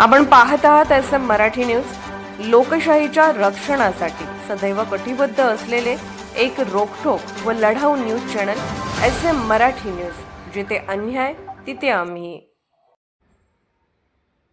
आपण पाहत आहात एस एम मराठी न्यूज. लोकशाहीच्या रक्षणासाठी सदैव कटिबद्ध असलेले एक रोखोक व लढाऊ news channel S M Marathi news. जिथे अन्याय तिथे आम्ही.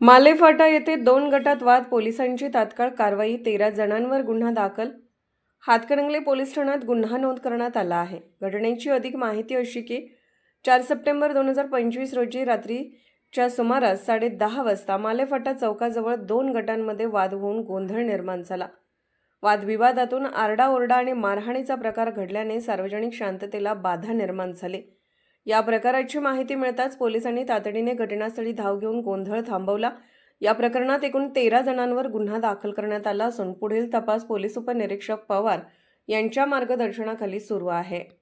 मालेफाटा येथे दोन गटात वाद पोलिसांची तात्काळ कारवाई तेरा जणांवर गुन्हा दाखल. हातकणंगले पोलीस ठाण्यात गुन्हा नोंद करण्यात आला आहे. घटनेची अधिक माहिती अशी की चार सप्टेंबर दोन हजार पंचवीस रोजी रात्री च्या सुमारास साडे दहा वाजता मालेफाटा चौकाजवळ दोन गटांमध्ये वाद होऊन गोंधळ निर्माण झाला. वादविवादातून आरडाओरडा आणि मारहाणीचा प्रकार घडल्याने सार्वजनिक शांततेला बाधा निर्माण झाली. या प्रकाराची माहिती मिळताच पोलिसांनी तातडीने घटनास्थळी धाव घेऊन गोंधळ थांबवला. या प्रकरणात एकूण तेरा जणांवर गुन्हा दाखल करण्यात आला असून पुढील तपास पोलीस उपनिरीक्षक पवार यांच्या मार्गदर्शनाखाली सुरू आहे.